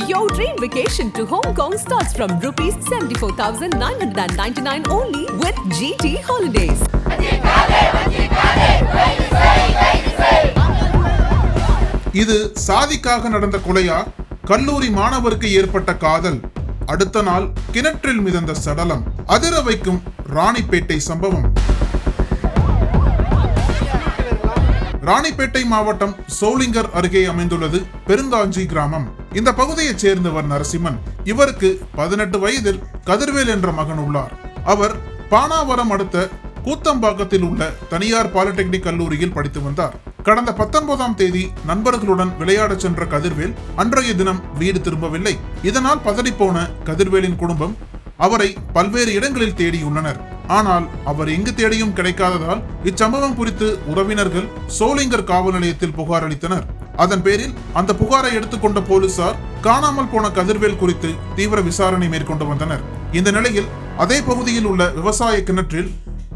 Your dream vacation to Hong Kong starts from rupees 74,999 only with GT Holidays. இது சாதிக்காக நடந்த கொலையா? கல்லூரி மாணவருக்கு ஏற்பட்ட காதல். அடுத்த நாள் கிணற்றில் மிதந்த சடலம். அதிர வைக்கும் ராணிப்பேட்டை சம்பவம். ராணிப்பேட்டை மாவட்டம் சோளிங்கர் அருகே அமைந்துள்ளது பெருங்காஞ்சி கிராமம். இந்த பகுதியைச் சேர்ந்தவர் நரசிம்மன். இவருக்கு பதினெட்டு வயதில் கதிர்வேல் என்ற மகன் உள்ளார். அவர் பானாவரம் அடுத்த கூத்தம்பாக்கத்தில் உள்ள தனியார் பாலிடெக்னிக் கல்லூரியில் படித்து வந்தார். கடந்த பத்தொன்பதாம் தேதி நண்பர்களுடன் விளையாடச் சென்ற கதிர்வேல் அன்றைய தினம் வீடு திரும்பவில்லை. இதனால் பதறிப்போன கதிர்வேலின் குடும்பம் அவரை பல்வேறு இடங்களில் தேடியுள்ளனர் ஆனால் அவர் எங்கு தேடியும் கிடைக்காததால் இச்சம்பவம் குறித்து உறவினர்கள் சோளிங்கர் காவல் நிலையத்தில் புகார் அளித்தனர். அதன் பேரில் அந்த புகாரை எடுத்துக்கொண்ட போலீசார் காணாமல் போன கதிர்வேல் குறித்து தீவிர விசாரணை மேற்கொண்டு வந்தனர். இந்த நிலையில் அதே பகுதியில் உள்ள விவசாய கிணற்றில்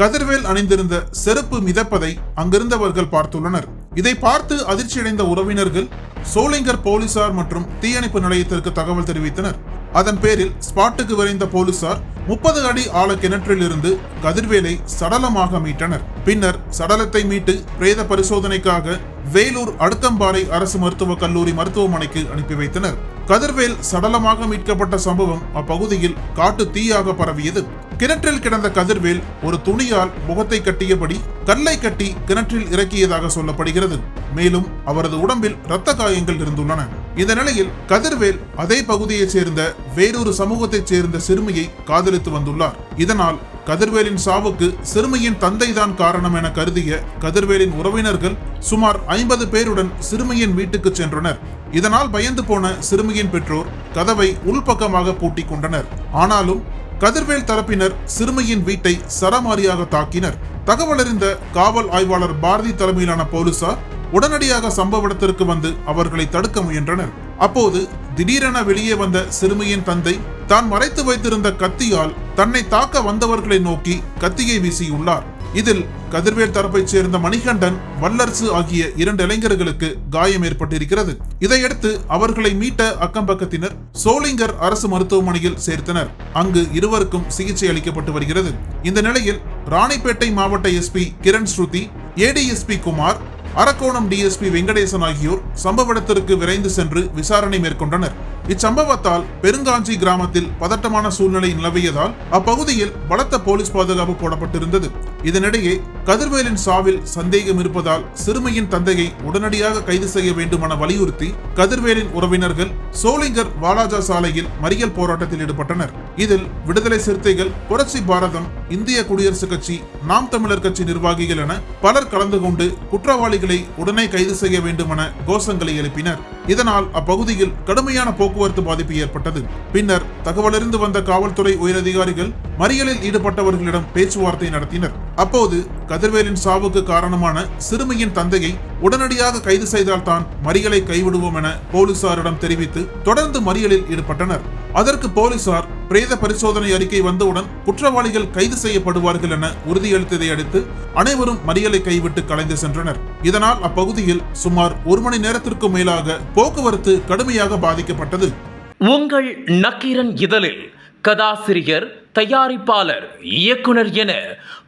கதிர்வேல் அணிந்திருந்த செருப்பு மிதப்பதை அங்கிருந்தவர்கள் பார்த்துள்ளனர். இதை பார்த்து அதிர்ச்சியடைந்த உறவினர்கள் சோளிங்கர் போலீசார் மற்றும் தீயணைப்பு நிலையத்திற்கு தகவல் தெரிவித்தனர். அதன் பேரில் ஸ்பாட்டுக்கு விரைந்த போலீசார் முப்பது அடி ஆழ கிணற்றில் இருந்து கதிர்வேலை சடலமாக மீட்டனர். பின்னர் சடலத்தை மீட்டு பிரேத பரிசோதனைக்காக வேலூர் அடுத்தம்பாறை அரசு மருத்துவக் கல்லூரி மருத்துவமனைக்கு அனுப்பி வைத்தனர். கதிர்வேல் சடலமாக மீட்கப்பட்ட சம்பவம் அப்பகுதியில் காட்டு தீயாக பரவியது. கிணற்றில் கிடந்த கதிர்வேல் ஒரு துணியால் முகத்தை கட்டியபடி கல்லை கட்டி கிணற்றில் இறக்கியதாக சொல்லப்படுகிறது. மேலும் அவரது உடம்பில் இரத்த காயங்கள் இருந்துள்ளன. இந்த நிலையில் கதிர்வேல் அதே பகுதியைச் சேர்ந்த வேறொரு சமூகத்தைச் சேர்ந்த சிறுமியை காதலித்து வந்துள்ளார். இதனால் கதிர்வேலின் சாவுக்கு சிறுமியின் தந்தைதான் காரணம் என கருதிய கதிர்வேலின் உறவினர்கள் சுமார் ஐம்பது பேருடன் சிறுமியின் வீட்டுக்கு சென்றனர். இதனால் பயந்து போன சிறுமியின் பெற்றோர் கதவை உள்பக்கமாக பூட்டிக் கொண்டனர். ஆனாலும் கதிர்வேல் தரப்பினர் சிறுமியின் வீட்டை சரமாரியாக தாக்கினர். தகவலறிந்த காவல் ஆய்வாளர் பாரதி தலைமையிலான போலீசார் உடனடியாக சம்பவ இடத்திற்கு வந்து அவர்களை தடுக்க முயன்றனர். அப்போது திடீரென வெளியே வந்த சிறுமியின் தந்தை தான் மறைத்து வைத்திருந்த கத்தியால் தன்னை தாக்க வந்தவர்களை நோக்கி கத்தியை வீசியுள்ளார். இதில் கதிர்வேல் தரப்பைச் சேர்ந்த மணிகண்டன் வல்லரசு ஆகிய இரண்டு இளைஞர்களுக்கு காயம் ஏற்பட்டிருக்கிறது. இதையடுத்து அவர்களை மீட்ட அக்கம்பக்கத்தினர் சோளிங்கர் அரசு மருத்துவமனையில் சேர்த்தனர். அங்கு இருவருக்கும் சிகிச்சை அளிக்கப்பட்டு வருகிறது. இந்த நிலையில் ராணிப்பேட்டை மாவட்ட SP Kiran Shruti ADSP Kumar Arakkonam DSP Venkatesan ஆகியோர் சம்பவ இடத்திற்கு விரைந்து சென்று விசாரணை மேற்கொண்டனர். இச்சம்பவத்தால் பெருங்காஞ்சி கிராமத்தில் பதட்டமான சூழ்நிலை நிலவியதால் அப்பகுதியில் பலத்த போலீஸ் பாதுகாப்பு போடப்பட்டிருந்தது. இதனிடையே கதிர்வேலின் சாவில் சந்தேகம் இருப்பதால் சிறுமியின் தந்தையை உடனடியாக கைது செய்ய வேண்டுமென வலியுறுத்தி கதிர்வேலின் உறவினர்கள் சோளிங்கர் வாலாஜா சாலையில் மறியல் போராட்டத்தில் ஈடுபட்டனர். இதில் விடுதலை சிறுத்தைகள் புரட்சி பாரதம் இந்திய குடியரசுக் கட்சி நாம் தமிழர் கட்சி நிர்வாகிகள் என பலர் கலந்து கொண்டு குற்றவாளிகளை உடனே கைது செய்ய வேண்டுமென கோஷங்களை எழுப்பினர். இதனால் அப்பகுதியில் கடுமையான போக்குவரத்து பாதிப்பு ஏற்பட்டது. பின்னர் தகவலறிந்து வந்த காவல்துறை உயரதிகாரிகள் மறியலில் ஈடுபட்டவர்களிடம் பேச்சுவார்த்தை நடத்தினர். அப்போது கதிர்வேலின் சாவுக்கு காரணமான சிறுமியின் தந்தையை உடனடியாக கைது செய்தால்தான் மறியலை கைவிடுவோம் என போலீசாரிடம் தெரிவித்து தொடர்ந்து மறியலில் ஈடுபட்டனர். அதற்கு போலீசார் பிரேத பரிசோதனை அறிக்கை வந்தவுடன் குற்றவாளிகள் கைது செய்யப்படுவார்கள் என உறுதியளித்ததை அடுத்து அனைவரும் மறியலை கைவிட்டு கலைந்து சென்றனர். இதனால் அப்பகுதியில் சுமார் ஒரு மணி நேரத்திற்கு மேலாக போக்குவரத்து கடுமையாக பாதிக்கப்பட்டது. உங்கள் நக்கீரன் இதழில் கதாசிரியர் தயாரிப்பாளர் இயக்குனர் என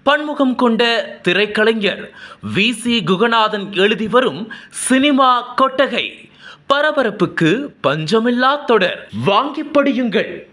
பன்முகம் கொண்ட திரைக்கலைஞர் வி. சி. குகநாதன் எழுதி வரும் சினிமா கொட்டகை பரபரப்புக்கு பஞ்சமில்லா தொடர். வாங்கி படியுங்கள்.